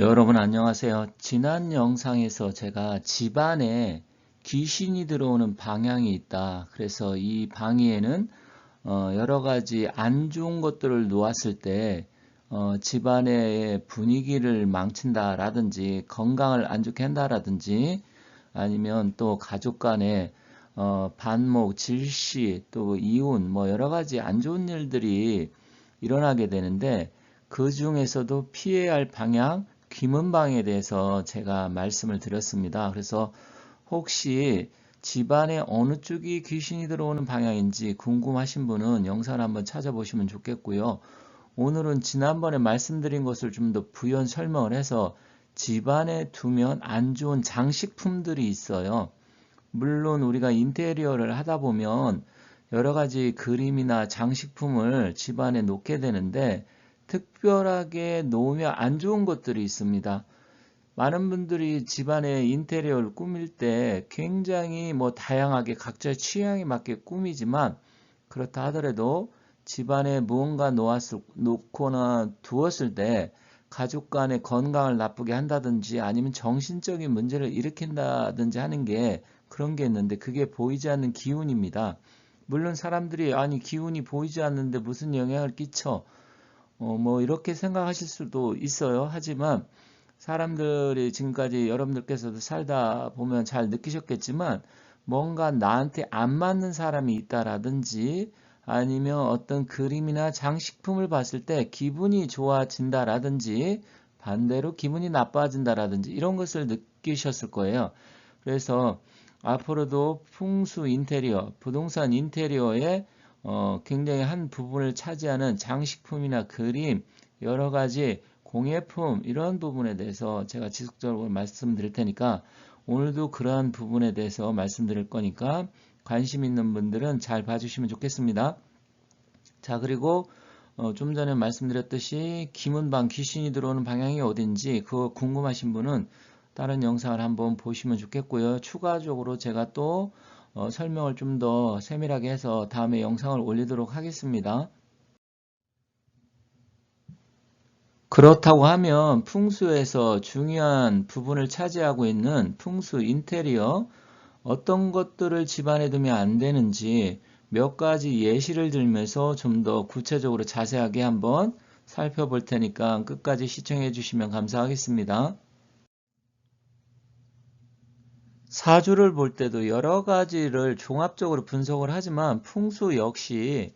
여러분 안녕하세요. 지난 영상에서 제가 집안에 귀신이 들어오는 방향이 있다. 그래서 이 방위에는 어 여러 가지 안 좋은 것들을 놓았을 때어 집안의 분위기를 망친다라든지 건강을 안 좋게 한다라든지 아니면 또 가족 간에 어 반목, 질시, 또 이혼 뭐 여러 가지 안 좋은 일들이 일어나게 되는데 그 중에서도 피해야 할 방향 귀문방에 대해서 제가 말씀을 드렸습니다. 그래서 혹시 집안에 어느 쪽이 귀신이 들어오는 방향인지 궁금하신 분은 영상을 한번 찾아보시면 좋겠고요. 오늘은 지난번에 말씀드린 것을 좀 더 부연 설명을 해서 집안에 두면 안 좋은 장식품들이 있어요. 물론 우리가 인테리어를 하다 보면 여러 가지 그림이나 장식품을 집안에 놓게 되는데 특별하게 놓으면 안 좋은 것들이 있습니다. 많은 분들이 집안의 인테리어를 꾸밀 때 굉장히 뭐 다양하게 각자의 취향에 맞게 꾸미지만 그렇다 하더라도 집안에 무언가 놓았을, 놓거나 두었을 때 가족 간의 건강을 나쁘게 한다든지 아니면 정신적인 문제를 일으킨다든지 하는 게 그런 게 있는데 그게 보이지 않는 기운입니다. 물론 사람들이 아니 기운이 보이지 않는데 무슨 영향을 끼쳐 어, 뭐 이렇게 생각하실 수도 있어요. 하지만 사람들이 지금까지 여러분들께서도 살다 보면 잘 느끼셨겠지만 뭔가 나한테 안 맞는 사람이 있다라든지 아니면 어떤 그림이나 장식품을 봤을 때 기분이 좋아진다라든지 반대로 기분이 나빠진다라든지 이런 것을 느끼셨을 거예요. 그래서 앞으로도 풍수 인테리어, 부동산 인테리어에 어, 굉장히 한 부분을 차지하는 장식품이나 그림, 여러 가지 공예품 이런 부분에 대해서 제가 지속적으로 말씀드릴 테니까 오늘도 그러한 부분에 대해서 말씀드릴 거니까 관심 있는 분들은 잘 봐주시면 좋겠습니다. 자 그리고 어, 좀 전에 말씀드렸듯이 김은방 귀신이 들어오는 방향이 어딘지 그거 궁금하신 분은 다른 영상을 한번 보시면 좋겠고요. 추가적으로 제가 또 어, 설명을 좀 더 세밀하게 해서 다음에 영상을 올리도록 하겠습니다. 그렇다고 하면 풍수에서 중요한 부분을 차지하고 있는 풍수 인테리어 어떤 것들을 집안에 두면 안 되는지 몇 가지 예시를 들면서 좀 더 구체적으로 자세하게 한번 살펴볼 테니까 끝까지 시청해 주시면 감사하겠습니다. 사주를 볼 때도 여러 가지를 종합적으로 분석을 하지만 풍수 역시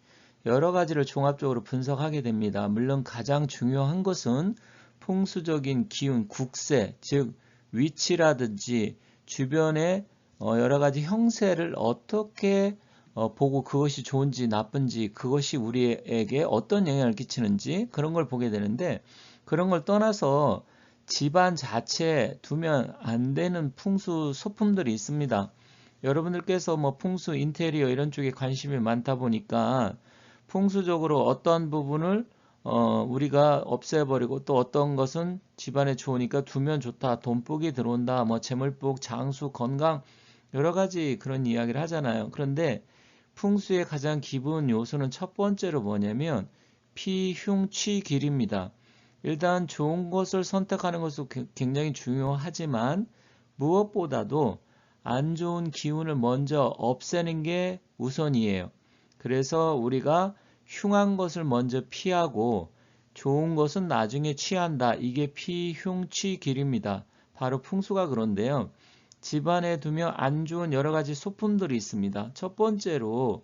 여러 가지를 종합적으로 분석하게 됩니다. 물론 가장 중요한 것은 풍수적인 기운, 국세, 즉 위치라든지 주변의 어, 여러 가지 형세를 어떻게 어, 보고 그것이 좋은지 나쁜지 그것이 우리에게 어떤 영향을 끼치는지 그런 걸 보게 되는데 그런 걸 떠나서 집안 자체에 두면 안 되는 풍수 소품들이 있습니다. 여러분들께서 뭐 풍수 인테리어 이런 쪽에 관심이 많다 보니까 풍수적으로 어떤 부분을 어, 우리가 없애버리고 또 어떤 것은 집안에 좋으니까 두면 좋다. 돈복이 들어온다. 뭐 재물복, 장수, 건강 여러 가지 그런 이야기를 하잖아요. 그런데 풍수의 가장 기본 요소는 첫 번째로 뭐냐면 피흉취 길입니다. 일단 좋은 것을 선택하는 것도 굉장히 중요하지만 무엇보다도 안 좋은 기운을 먼저 없애는 게 우선이에요. 그래서 우리가 흉한 것을 먼저 피하고 좋은 것은 나중에 취한다. 이게 피흉치 길입니다. 바로 풍수가 그런데요. 집안에 두면 안 좋은 여러 가지 소품들이 있습니다. 첫 번째로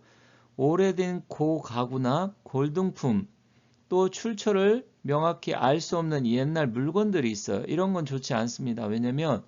오래된 고가구나 골등품 또 출처를 명확히 알 수 없는 옛날 물건들이 있어요. 이런 건 좋지 않습니다. 왜냐면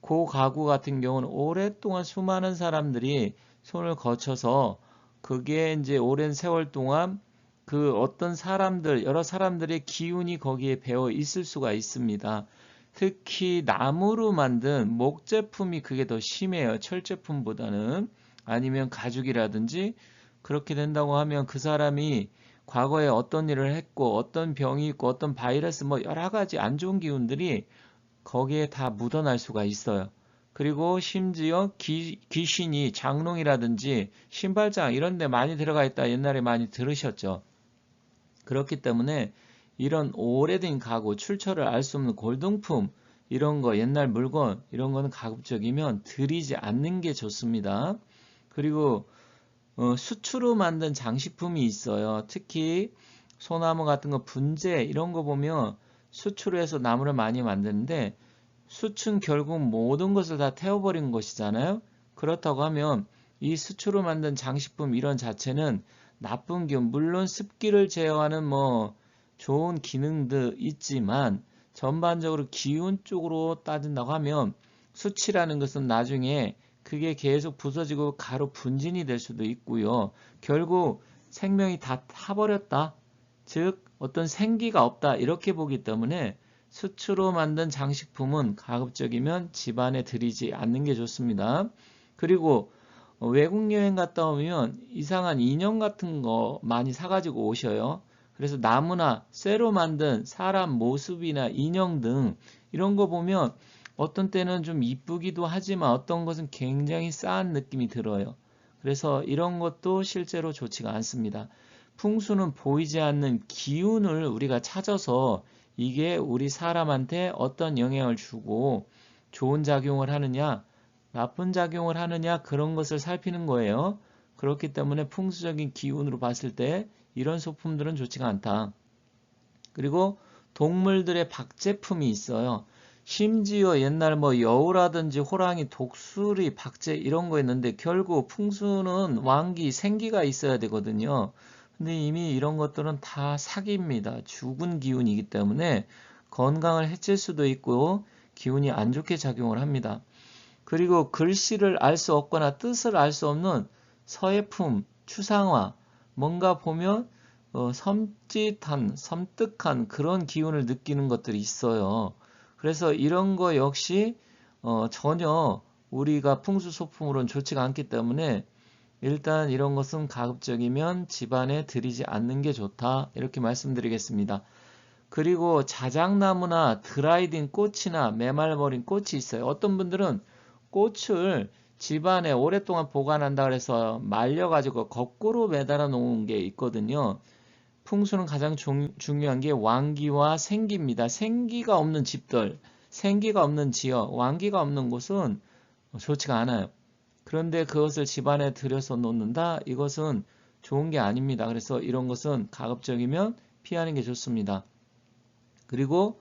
고 가구 같은 경우는 오랫동안 수많은 사람들이 손을 거쳐서 그게 이제 오랜 세월 동안 그 어떤 사람들, 여러 사람들의 기운이 거기에 배어 있을 수가 있습니다. 특히 나무로 만든 목 제품이 그게 더 심해요. 철 제품보다는 아니면 가죽이라든지 그렇게 된다고 하면 그 사람이 과거에 어떤 일을 했고 어떤 병이 있고 어떤 바이러스 뭐 여러 가지 안 좋은 기운들이 거기에 다 묻어날 수가 있어요. 그리고 심지어 기, 귀신이 장롱이라든지 신발장 이런 데 많이 들어가 있다 옛날에 많이 들으셨죠. 그렇기 때문에 이런 오래된 가구, 출처를 알 수 없는 골동품, 이런 거, 옛날 물건, 이런 거는 가급적이면 들이지 않는 게 좋습니다. 그리고 어, 수추로 만든 장식품이 있어요. 특히 소나무 같은 거 분재 이런 거 보면 수추로 해서 나무를 많이 만드는데 수춘 결국 모든 것을 다 태워버린 것이잖아요. 그렇다고 하면 이 수추로 만든 장식품 이런 자체는 나쁜 기운, 물론 습기를 제어하는 뭐 좋은 기능도 있지만 전반적으로 기운 쪽으로 따진다고 하면 수치라는 것은 나중에 그게 계속 부서지고 가로 분진이 될 수도 있고요. 결국 생명이 다 타버렸다. 즉 어떤 생기가 없다 이렇게 보기 때문에 수추로 만든 장식품은 가급적이면 집안에 들이지 않는 게 좋습니다. 그리고 외국 여행 갔다 오면 이상한 인형 같은 거 많이 사가지고 오셔요. 그래서 나무나 쇠로 만든 사람 모습이나 인형 등 이런 거 보면 어떤 때는 좀 이쁘기도 하지만 어떤 것은 굉장히 싸한 느낌이 들어요. 그래서 이런 것도 실제로 좋지가 않습니다. 풍수는 보이지 않는 기운을 우리가 찾아서 이게 우리 사람한테 어떤 영향을 주고 좋은 작용을 하느냐, 나쁜 작용을 하느냐 그런 것을 살피는 거예요. 그렇기 때문에 풍수적인 기운으로 봤을 때 이런 소품들은 좋지가 않다. 그리고 동물들의 박제품이 있어요. 심지어 옛날 뭐 여우라든지 호랑이, 독수리, 박제 이런 거 있는데 결국 풍수는 왕기, 생기가 있어야 되거든요. 근데 이미 이런 것들은 다 사기입니다. 죽은 기운이기 때문에 건강을 해칠 수도 있고 기운이 안 좋게 작용을 합니다. 그리고 글씨를 알 수 없거나 뜻을 알 수 없는 서예품, 추상화, 뭔가 보면 어, 섬찟한, 섬뜩한 그런 기운을 느끼는 것들이 있어요. 그래서 이런 거 역시 어, 전혀 우리가 풍수소품으로는 좋지가 않기 때문에 일단 이런 것은 가급적이면 집안에 들이지 않는 게 좋다 이렇게 말씀드리겠습니다. 그리고 자작나무나 드라이된 꽃이나 메말버린 꽃이 있어요. 어떤 분들은 꽃을 집안에 오랫동안 보관한다 그래서 말려가지고 거꾸로 매달아 놓은 게 있거든요. 풍수는 가장 중, 중요한 게 왕기와 생기입니다. 생기가 없는 집들, 생기가 없는 지역, 왕기가 없는 곳은 좋지가 않아요. 그런데 그것을 집안에 들여서 놓는다? 이것은 좋은 게 아닙니다. 그래서 이런 것은 가급적이면 피하는 게 좋습니다. 그리고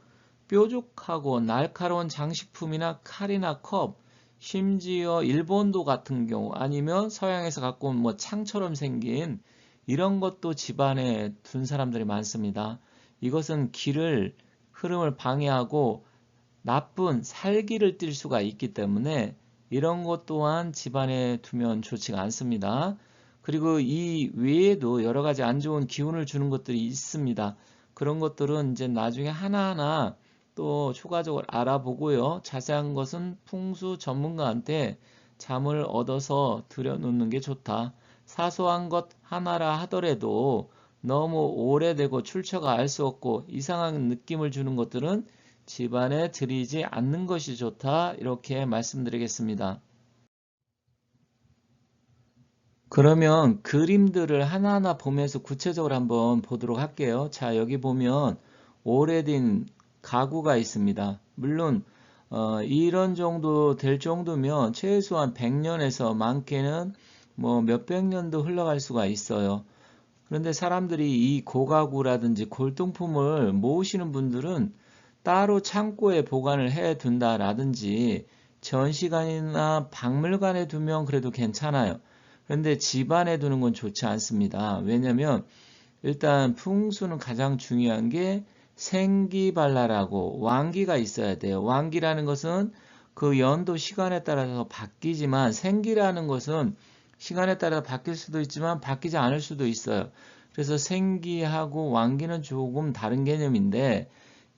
뾰족하고 날카로운 장식품이나 칼이나 컵, 심지어 일본도 같은 경우 아니면 서양에서 갖고 온 뭐 창처럼 생긴 이런 것도 집안에 둔 사람들이 많습니다. 이것은 길을 흐름을 방해하고 나쁜 살기를 띨 수가 있기 때문에 이런 것 또한 집안에 두면 좋지가 않습니다. 그리고 이 외에도 여러 가지 안 좋은 기운을 주는 것들이 있습니다. 그런 것들은 이제 나중에 하나하나 또 추가적으로 알아보고요. 자세한 것은 풍수 전문가한테 잠을 얻어서 들여놓는 게 좋다. 사소한 것 하나라 하더라도 너무 오래되고 출처가 알 수 없고 이상한 느낌을 주는 것들은 집안에 들이지 않는 것이 좋다. 이렇게 말씀드리겠습니다. 그러면 그림들을 하나하나 보면서 구체적으로 한번 보도록 할게요. 자, 여기 보면 오래된 가구가 있습니다. 물론 어, 이런 정도 될 정도면 최소한 100년에서 많게는 뭐 몇백 년도 흘러갈 수가 있어요. 그런데 사람들이 이 고가구라든지 골동품을 모으시는 분들은 따로 창고에 보관을 해 둔다라든지 전시관이나 박물관에 두면 그래도 괜찮아요. 그런데 집안에 두는 건 좋지 않습니다. 왜냐하면 일단 풍수는 가장 중요한 게 생기발랄하고 왕기가 있어야 돼요. 왕기라는 것은 그 연도 시간에 따라서 바뀌지만 생기라는 것은 시간에 따라 바뀔 수도 있지만 바뀌지 않을 수도 있어요. 그래서 생기하고 왕기는 조금 다른 개념인데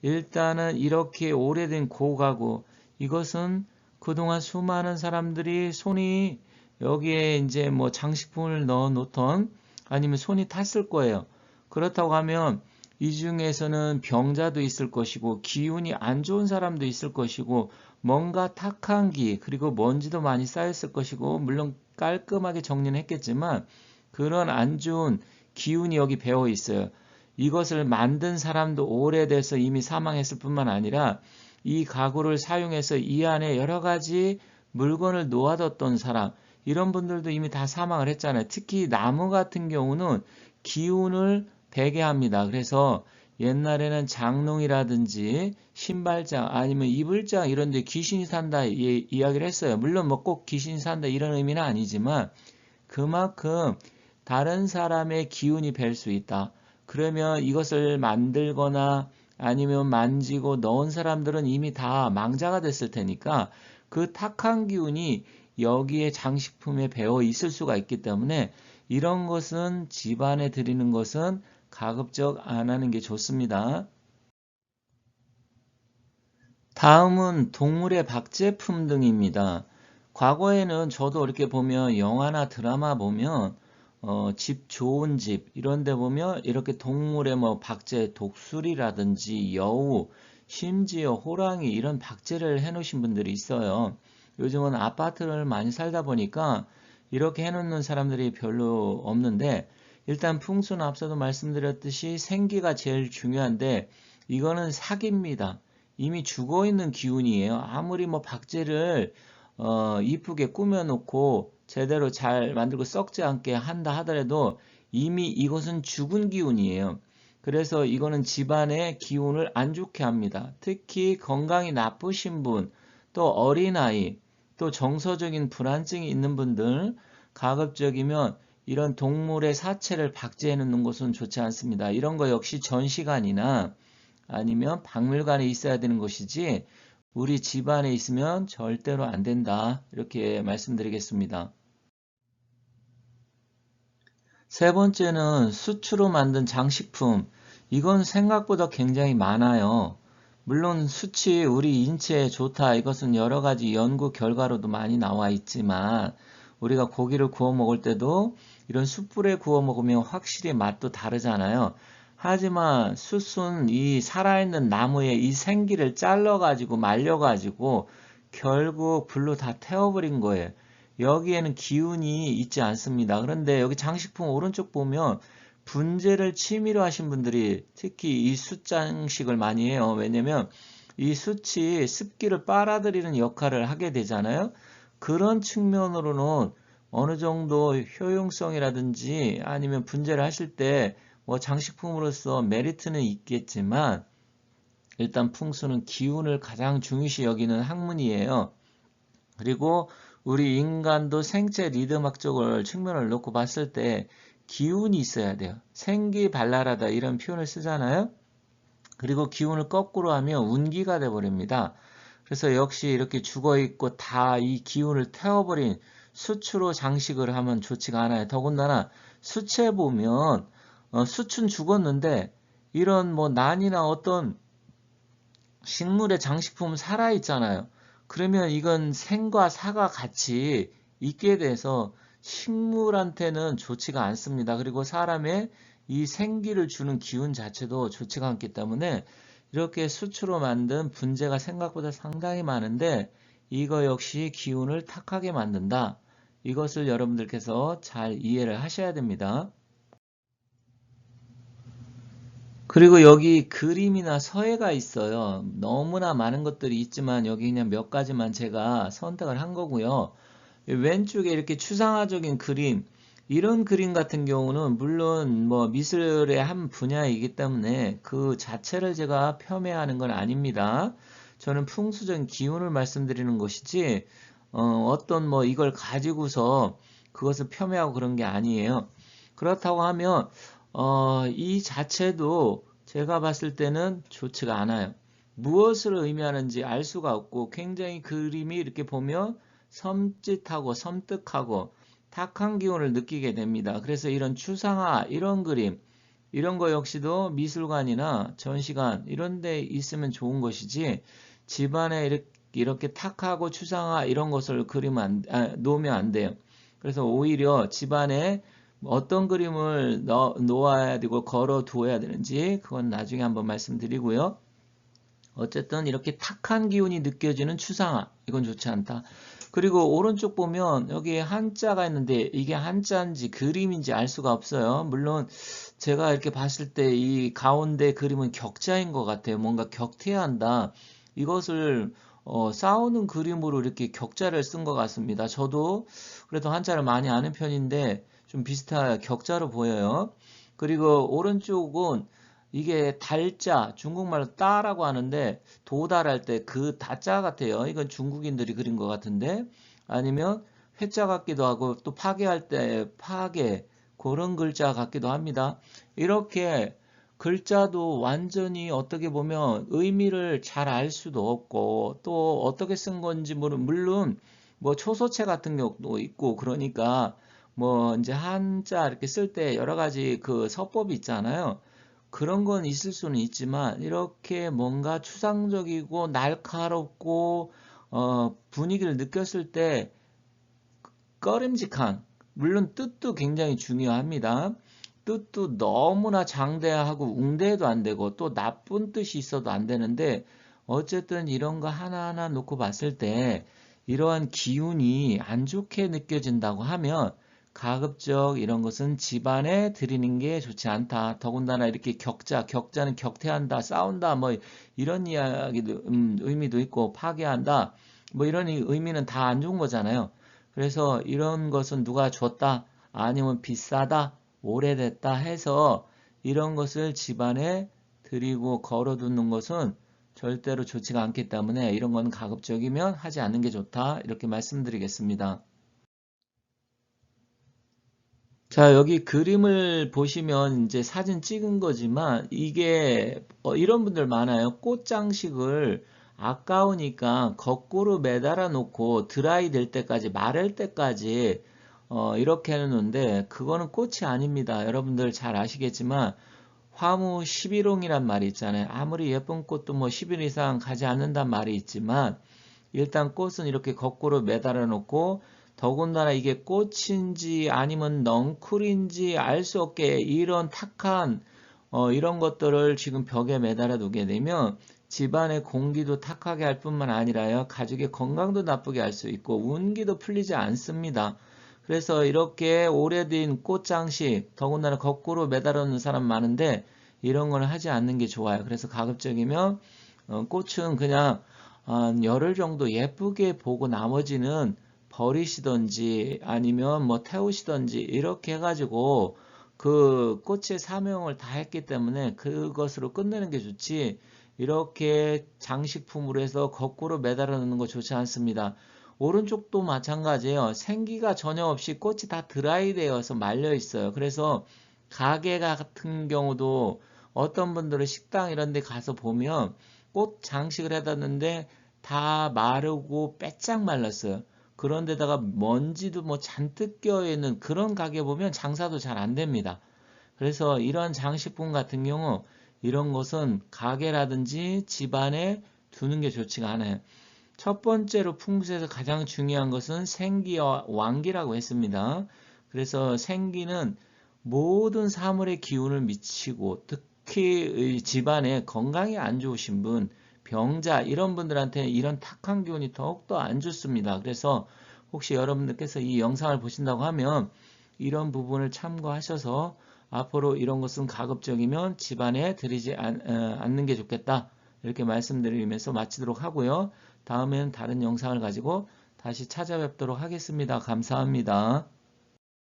일단은 이렇게 오래된 고가구 이것은 그동안 수많은 사람들이 손이 여기에 이제 뭐 장식품을 넣어 놓던 아니면 손이 탔을 거예요. 그렇다고 하면 이 중에서는 병자도 있을 것이고 기운이 안 좋은 사람도 있을 것이고 뭔가 탁한 기 그리고 먼지도 많이 쌓였을 것이고 물론 깔끔하게 정리는 했겠지만 그런 안 좋은 기운이 여기 배어 있어요. 이것을 만든 사람도 오래돼서 이미 사망했을 뿐만 아니라 이 가구를 사용해서 이 안에 여러 가지 물건을 놓아뒀던 사람, 이런 분들도 이미 다 사망을 했잖아요. 특히 나무 같은 경우는 기운을 배게 합니다. 그래서 옛날에는 장롱이라든지 신발장 아니면 이불장 이런 데 귀신이 산다 이, 이야기를 했어요. 물론 뭐 꼭 귀신이 산다 이런 의미는 아니지만 그만큼 다른 사람의 기운이 뵐 수 있다. 그러면 이것을 만들거나 아니면 만지고 넣은 사람들은 이미 다 망자가 됐을 테니까 그 탁한 기운이 여기에 장식품에 배어 있을 수가 있기 때문에 이런 것은 집안에 드리는 것은 가급적 안 하는 게 좋습니다. 다음은 동물의 박제품 등입니다. 과거에는 저도 이렇게 보면 영화나 드라마 보면 어, 집 좋은 집 이런 데 보면 이렇게 동물의 뭐 박제 독수리라든지 여우 심지어 호랑이 이런 박제를 해 놓으신 분들이 있어요. 요즘은 아파트를 많이 살다 보니까 이렇게 해 놓는 사람들이 별로 없는데 일단 풍수는 앞서도 말씀드렸듯이 생기가 제일 중요한데 이거는 사기입니다. 이미 죽어 있는 기운이에요. 아무리 뭐 박제를 어, 이쁘게 꾸며놓고 제대로 잘 만들고 썩지 않게 한다 하더라도 이미 이것은 죽은 기운이에요. 그래서 이거는 집안의 기운을 안 좋게 합니다. 특히 건강이 나쁘신 분, 또 어린아이, 또 정서적인 불안증이 있는 분들, 가급적이면 이런 동물의 사체를 박제해 놓는 것은 좋지 않습니다. 이런 거 역시 전시관이나 아니면 박물관에 있어야 되는 것이지 우리 집 안에 있으면 절대로 안 된다. 이렇게 말씀드리겠습니다. 세 번째는 수추로 만든 장식품. 이건 생각보다 굉장히 많아요. 물론 수치 우리 인체에 좋다. 이것은 여러 가지 연구 결과로도 많이 나와 있지만 우리가 고기를 구워 먹을 때도 이런 숯불에 구워 먹으면 확실히 맛도 다르잖아요. 하지만 숯은 이 살아있는 나무의 이 생기를 잘라가지고 말려가지고 결국 불로 다 태워버린 거예요. 여기에는 기운이 있지 않습니다. 그런데 여기 장식품 오른쪽 보면 분재를 취미로 하신 분들이 특히 이 숯장식을 많이 해요. 왜냐면 이 숯이 습기를 빨아들이는 역할을 하게 되잖아요. 그런 측면으로는 어느 정도 효용성이라든지 아니면 분재를 하실 때 뭐 장식품으로서 메리트는 있겠지만 일단 풍수는 기운을 가장 중요시 여기는 학문이에요. 그리고 우리 인간도 생체 리듬학적을 측면을 놓고 봤을 때 기운이 있어야 돼요. 생기 발랄하다 이런 표현을 쓰잖아요. 그리고 기운을 거꾸로 하면 운기가 돼버립니다. 그래서 역시 이렇게 죽어있고 다 이 기운을 태워버린 수추로 장식을 하면 좋지가 않아요. 더군다나 수채 보면 어, 수춘 죽었는데 이런 뭐 난이나 어떤 식물의 장식품 살아있잖아요. 그러면 이건 생과 사가 같이 있게 돼서 식물한테는 좋지가 않습니다. 그리고 사람의 이 생기를 주는 기운 자체도 좋지가 않기 때문에 이렇게 수추로 만든 분재가 생각보다 상당히 많은데 이거 역시 기운을 탁하게 만든다. 이것을 여러분들께서 잘 이해를 하셔야 됩니다. 그리고 여기 그림이나 서예가 있어요. 너무나 많은 것들이 있지만 여기 그냥 몇 가지만 제가 선택을 한 거고요. 왼쪽에 이렇게 추상화적인 그림, 이런 그림 같은 경우는 물론 뭐 미술의 한 분야이기 때문에 그 자체를 제가 폄훼하는 건 아닙니다. 저는 풍수적인 기운을 말씀드리는 것이지 어, 떤 뭐 이걸 가지고서 그것을 폄훼하고 그런 게 아니에요. 그렇다고 하면 어, 이 자체도 제가 봤을 때는 좋지가 않아요. 무엇을 의미하는지 알 수가 없고 굉장히 그림이 이렇게 보면 섬찟하고 섬뜩하고 탁한 기운을 느끼게 됩니다. 그래서 이런 추상화, 이런 그림, 이런 거 역시도 미술관이나 전시관 이런 데 있으면 좋은 것이지 집안에 이렇게, 이렇게 탁하고 추상화 이런 것을 그리면 안, 아, 놓으면 안 돼요. 그래서 오히려 집안에 어떤 그림을 넣, 놓아야 되고 걸어 두어야 되는지 그건 나중에 한번 말씀드리고요. 어쨌든 이렇게 탁한 기운이 느껴지는 추상화 이건 좋지 않다. 그리고 오른쪽 보면 여기에 한자가 있는데 이게 한자인지 그림인지 알 수가 없어요. 물론 제가 이렇게 봤을 때 이 가운데 그림은 격자인 것 같아요. 뭔가 격퇴한다. 이것을 어, 싸우는 그림으로 이렇게 격자를 쓴 것 같습니다. 저도 그래도 한자를 많이 아는 편인데 좀 비슷한 격자로 보여요. 그리고 오른쪽은 이게 달자, 중국말로 따라고 하는데 도달할 때 그 다자 같아요. 이건 중국인들이 그린 것 같은데 아니면 회자 같기도 하고 또 파괴할 때 파괴 그런 글자 같기도 합니다. 이렇게 글자도 완전히 어떻게 보면 의미를 잘 알 수도 없고 또 어떻게 쓴 건지 모르 물론 뭐 초소체 같은 경우도 있고 그러니까 뭐 이제 한자 이렇게 쓸 때 여러 가지 그 서법이 있잖아요. 그런 건 있을 수는 있지만 이렇게 뭔가 추상적이고 날카롭고 어 분위기를 느꼈을 때 꺼림직한 물론 뜻도 굉장히 중요합니다. 뜻도 너무나 장대하고 웅대해도 안 되고 또 나쁜 뜻이 있어도 안 되는데 어쨌든 이런 거 하나하나 놓고 봤을 때 이러한 기운이 안 좋게 느껴진다고 하면 가급적 이런 것은 집안에 드리는 게 좋지 않다. 더군다나 이렇게 격자, 격자는 격퇴한다, 싸운다, 뭐 이런 이야기도 음, 의미도 있고 파괴한다, 뭐 이런 의미는 다 안 좋은 거잖아요. 그래서 이런 것은 누가 줬다, 아니면 비싸다, 오래됐다 해서 이런 것을 집안에 드리고 걸어두는 것은 절대로 좋지가 않기 때문에 이런 건 가급적이면 하지 않는 게 좋다 이렇게 말씀드리겠습니다. 자 여기 그림을 보시면 이제 사진 찍은 거지만 이게 어, 이런 분들 많아요 꽃 장식을 아까우니까 거꾸로 매달아 놓고 드라이 될 때까지 마를 때까지 어, 이렇게 해놓는데 그거는 꽃이 아닙니다. 여러분들 잘 아시겠지만 화무 11홍이란 말이 있잖아요. 아무리 예쁜 꽃도 뭐 10일 이상 가지 않는단 말이 있지만 일단 꽃은 이렇게 거꾸로 매달아 놓고 더군다나 이게 꽃인지 아니면 넝쿨인지 알 수 없게 이런 탁한 어, 이런 것들을 지금 벽에 매달아 두게 되면 집안의 공기도 탁하게 할 뿐만 아니라요 가족의 건강도 나쁘게 할 수 있고 운기도 풀리지 않습니다. 그래서 이렇게 오래된 꽃장식 더군다나 거꾸로 매달아 놓는 사람 많은데 이런 걸 하지 않는 게 좋아요. 그래서 가급적이면 어, 꽃은 그냥 한 열흘 정도 예쁘게 보고 나머지는 버리시던지 아니면 뭐 태우시던지 이렇게 해가지고 그 꽃의 사명을 다 했기 때문에 그것으로 끝내는 게 좋지 이렇게 장식품으로 해서 거꾸로 매달아 놓는 거 좋지 않습니다. 오른쪽도 마찬가지예요. 생기가 전혀 없이 꽃이 다 드라이 되어서 말려 있어요. 그래서 가게 같은 경우도 어떤 분들은 식당 이런 데 가서 보면 꽃 장식을 해놨는데 다 마르고 빼짝 말랐어요. 그런데다가 먼지도 뭐 잔뜩 껴있는 그런 가게 보면 장사도 잘 안 됩니다. 그래서 이런 장식품 같은 경우 이런 것은 가게라든지 집안에 두는 게 좋지가 않아요. 첫 번째로 풍수에서 가장 중요한 것은 생기와 왕기라고 했습니다. 그래서 생기는 모든 사물의 기운을 미치고 특히 집안에 건강이 안 좋으신 분, 병자 이런 분들한테 이런 탁한 기운이 더욱더 안 좋습니다. 그래서 혹시 여러분들께서 이 영상을 보신다고 하면 이런 부분을 참고하셔서 앞으로 이런 것은 가급적이면 집안에 들이지 않, 어, 않는 게 좋겠다. 이렇게 말씀드리면서 마치도록 하고요. 다음엔 다른 영상을 가지고 다시 찾아뵙도록 하겠습니다. 감사합니다.